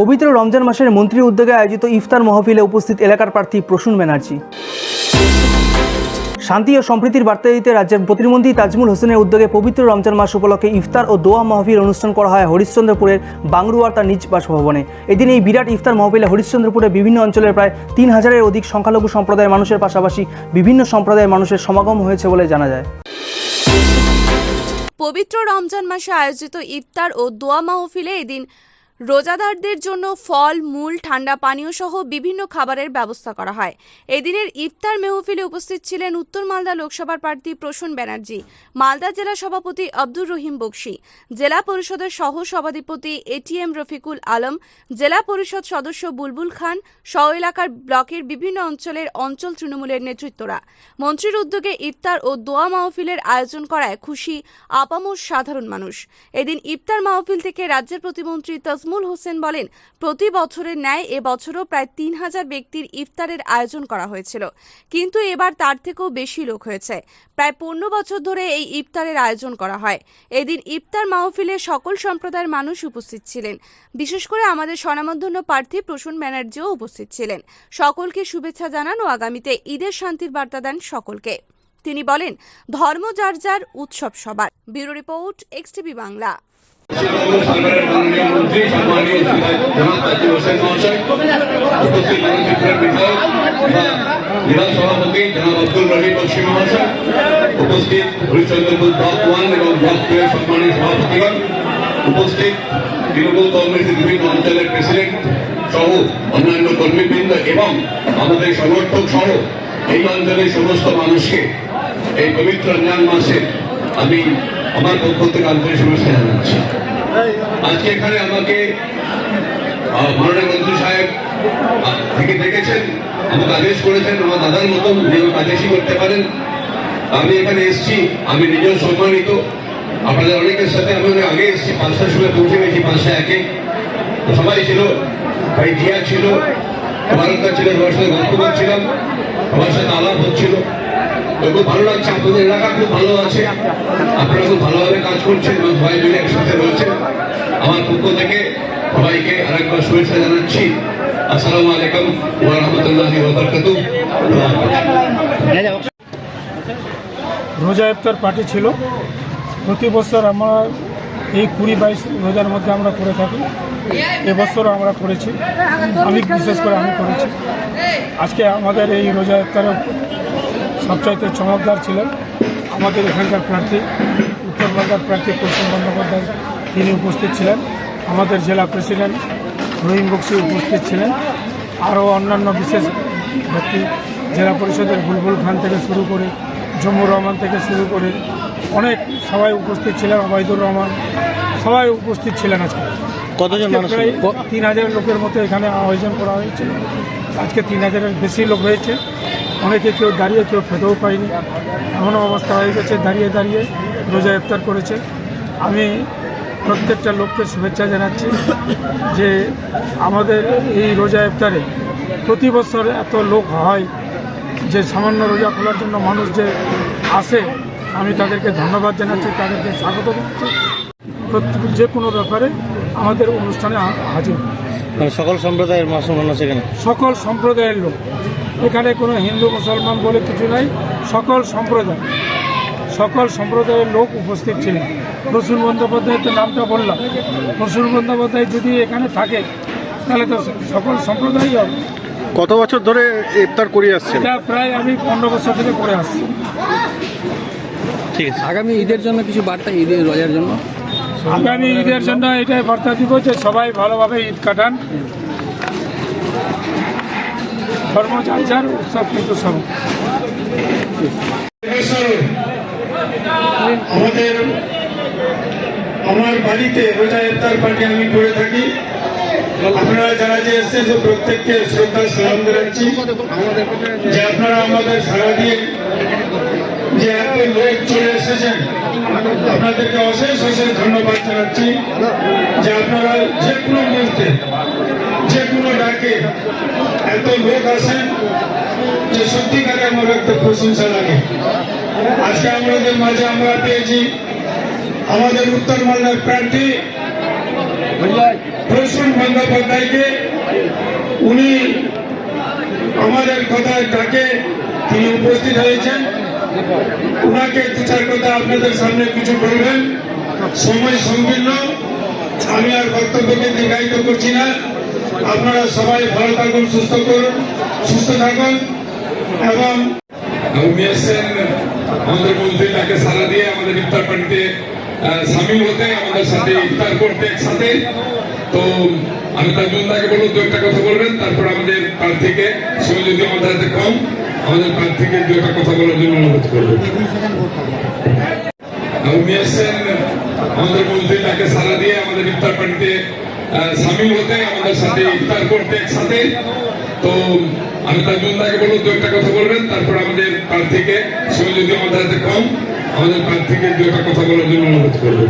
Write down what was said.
পবিত্র রমজান মাসের মন্ত্রীর উদ্যোগে আয়োজিত ইফতার মহফিলে উপস্থিত এলাকার প্রার্থী প্রসূন ব্যানার্জি। শান্তি ও সম্প্রীতির বার্তা দিতে রাজ্যের প্রতিমন্ত্রী তাজমুল হোসেনের উদ্যোগে পবিত্র রমজান মাস উপলক্ষে ইফতার ও দোয়া মাহফিল অনুষ্ঠান করা হয় হরিশ্চন্দ্রপুরের বাংরুয়ার তার নিজ বাসভবনে। এদিন এই বিরাট ইফতার মাহফিলে হরিশ্চন্দ্রপুরের বিভিন্ন অঞ্চলের প্রায় তিন হাজারের অধিক সংখ্যালঘু সম্প্রদায়ের মানুষের পাশাপাশি বিভিন্ন সম্প্রদায়ের মানুষের সমাগম হয়েছে বলে জানা যায়। পবিত্র রমজান মাসে আয়োজিত ইফতার ও দোয়া মাহফিলে এদিন রোজাদারদের জন্য ফল, মূল, ঠান্ডা পানীয় সহ বিভিন্ন খাবারের ব্যবস্থা করা হয়। এদিনের ইফতার মেহফিলে উপস্থিত ছিলেন উত্তর মালদা লোকসভার প্রার্থী প্রসূন ব্যানার্জি, মালদা জেলা সভাপতি আব্দুর রহিম বক্সি, জেলা পরিষদের সহ সভাধিপতি এটিএম রফিকুল আলম, জেলা পরিষদ সদস্য বুলবুল খান সহ এলাকার ব্লকের বিভিন্ন অঞ্চলের অঞ্চল তৃণমূলের নেতৃত্বরা। মন্ত্রীর উদ্যোগে ইফতার ও দোয়া মাহফিলের আয়োজন করায় খুশি, আপামর সাধারণ মানুষ। এদিন ইফতার মাহফিল থেকে রাজ্যের প্রতিমন্ত্রী তাজমুল হোসেন বলেন, প্রতি বছরের ন্যায় এবছরও প্রায় তিন হাজার ব্যক্তির ইফতারের আয়োজন করা হয়েছিল। কিন্তু এবার তার থেকেও বেশি লোক হয়েছে। প্রায় পনেরো বছর ধরে এই ইফতারের আয়োজন করা হয়। এদিন ইফতার মাহফিলে সকল সম্প্রদায়ের মানুষ উপস্থিত ছিলেন। বিশেষ করে আমাদের স্বনামধন্য প্রার্থী প্রসূন ব্যানার্জিও উপস্থিত ছিলেন। সকলকে শুভেচ্ছা জানান ও আগামীতে ঈদের শান্তির বার্তা দেন সকলকে। তিনি বলেন, ধর্ম যার যার, উৎসব সবার। Bureau report XTV Bangla. জেলা সভাপতি জনাব আব্দুল রহিম বক্সি মহাশয় উপস্থিত হরিচন্দ্রপুর ব্লক ওয়ান এবং ব্লক টু এর সম্মানীয় সভাপতিগণ উপস্থিত তৃণমূল কংগ্রেসের বিভিন্ন অঞ্চলের প্রেসিডেন্ট সহ আমি আমার পক্ষ থেকে আন্তরিক শুভেচ্ছা জানাচ্ছি। আজকে এখানে আমাকে মাননীয় মন্ত্রী সাহেব থেকে দেখেছেন, আমাকে আদেশ করেছেন, আমার দাদার মতন যে আদেশই করতে পারেন। আমি এখানে এসেছি, আমি নিজেও সম্মানিত। আপনাদের অনেকের সাথে আমি অনেক আগে এসেছি, পাঁচটার সময় পৌঁছে গেছি, পাঁচটা একে। সবাই ছিল, ভাই জিয়া ছিল ভারতটা ছিল সবার সাথে গল্প করছিলাম সবার সাথে আলাপ হচ্ছিল। খুব ভালো লাগছে, আপনাদের এলাকা খুব ভালো আছে। আপনারা খুব ভালোভাবে কাজ করছেন এবং সবাই মিলে একসাথে রয়েছেন। আমার পক্ষ থেকে সবাইকে আরেকবার শুভেচ্ছা জানাচ্ছি। আসসালামু আলাইকুম ওয়া রাহমাতুল্লাহি ওয়া বারাকাতুহু রোজা ইফতার পার্টি ছিল। প্রতি বছর আমরা এই কুড়ি বাইশ রোজার মধ্যে আমরা করে থাকি। এবছরও আমরা করেছি। আমি বিশেষ করে আমি করেছি। আজকে আমাদের এই রোজা ইফতারে সবচাইতে চমকদার ছিলেন আমাদের এখানকার প্রার্থী উত্তর বাংলার প্রার্থী প্রসন্ন বন্দ্যোপাধ্যায়। তিনি উপস্থিত ছিলেন। আমাদের জেলা প্রেসিডেন্ট রহিম বক্সি উপস্থিত ছিলেন। আরও অন্যান্য বিশেষ ব্যক্তি জেলা পরিষদের বুলবুল খান থেকে শুরু করে জম্মু রহমান থেকে শুরু করে অনেক সবাই উপস্থিত ছিলেন ওবায়দুর রহমান সবাই উপস্থিত ছিলেন আজকে। কতজন মানুষ তিন হাজার লোকের মতো এখানে আয়োজন করা হয়েছে আজকে তিন হাজারের বেশি লোক হয়েছে। অনেকে কেউ দাঁড়িয়ে কেউ খেতেও পায়নি। এমনও অবস্থা হয়ে গেছে দাঁড়িয়ে দাঁড়িয়ে রোজা ইফতার করেছে। আমি প্রত্যেকটা লোককে শুভেচ্ছা জানাচ্ছি যে আমাদের এই রোজা ইফতারে প্রতি বছর এত লোক হয় যে সামান্য রোজা খোলার জন্য মানুষ যে আসে আমি তাদেরকে ধন্যবাদ জানাচ্ছি তাদেরকে স্বাগত জানাচ্ছি। প্রত্যেক যে কোনো ব্যাপারে আমাদের অনুষ্ঠানে হাজির। মানে সকল সম্প্রদায়ের এখানে? সকল সম্প্রদায়ের লোক। এখানে কোনো হিন্দু মুসলমান বলে কিছু নাই সকল সম্প্রদায় সকল সম্প্রদায়ের লোক উপস্থিত ছিলেন। রসুল বন্দ্যোপাধ্যায়ের তো নামটা বললাম। রসুল বন্দ্যোপাধ্যায় যদি এখানে থাকে তাহলে তো সকল সম্প্রদায়ই হবে। কত বছর ধরে ইফতার করে আসছে এটা প্রায় আমি পনেরো বছর থেকে করে আসছি। ঠিক আছে। আগামী ঈদের জন্য কিছু বার্তা ঈদের রোজার জন্য? আগামী ঈদের জন্য এটাই বার্তা দিব যে সবাই ভালোভাবে ঈদ কাটান। ধর্ম যার যার উৎসব কিন্তু সব। আমাদের, আমার বাড়িতে রোজা ইফতার পার্টি আমি করে থাকি। আপনারা যারা যে এসেছে যে প্রত্যেককে শ্রদ্ধা, সালাম জানাচ্ছি। যে আপনারা আমাদের সারা দিয়ে যে এত লোক চলে এসেছেন, আপনাদেরকে অশেষ অশেষ ধন্যবাদ জানাচ্ছি যে আপনারা যে কোনো মুহূর্তে, যে কোনো ডাকে এত লোক আসেন যে সত্যিকারে আমার একটা প্রশংসা লাগে। আজকে আমাদের মাঝে আমরা পেয়েছি আমাদের উত্তর মালদার প্রার্থী প্রসূন বন্দ্যোপাধ্যায়কে উনি আমাদের কথায় ডাকে তিনি উপস্থিত হয়েছেন। ওনাকে দু চার কথা আপনাদের সামনে কিছু বলবেন। সময় সংকীর্ণ। আমি আর বক্তব্যকে দীর্ঘায়িত করছি না। আপনারা সবাই ভালো থাকুন, সুস্থ করুন, সুস্থ থাকুন এবং উনি এসছেন আমাদের মন্ত্রী তাকে সারা দিয়ে আমাদের ইফতার পার্টিতে সামিল হতে, আমাদের সাথে ইফতার করতে একসাথে। তো আমি তার জন্য তাকে বলব, দু একটা কথা বলবেন, তারপর আমাদের প্রার্থীকে সময় যদি আমাদের হাতে কম। আমাদের প্রার্থীকে দু একটা কথা বলার জন্য অনুরোধ করব। আমাদের মন্ত্রী তাকে সারা দিয়ে আমাদের ইফতার পার্টিতে সামিল হতে, আমাদের সাথে ইফতার করতে একসাথে। তো আমি তার জন্য তাকে বলব, দু একটা কথা বলবেন, তারপর আমাদের প্রার্থীকে সময় যদি আমাদের হাতে কম, আমাদের প্রার্থীকে দু একটা কথা বলার জন্য অনুরোধ করব।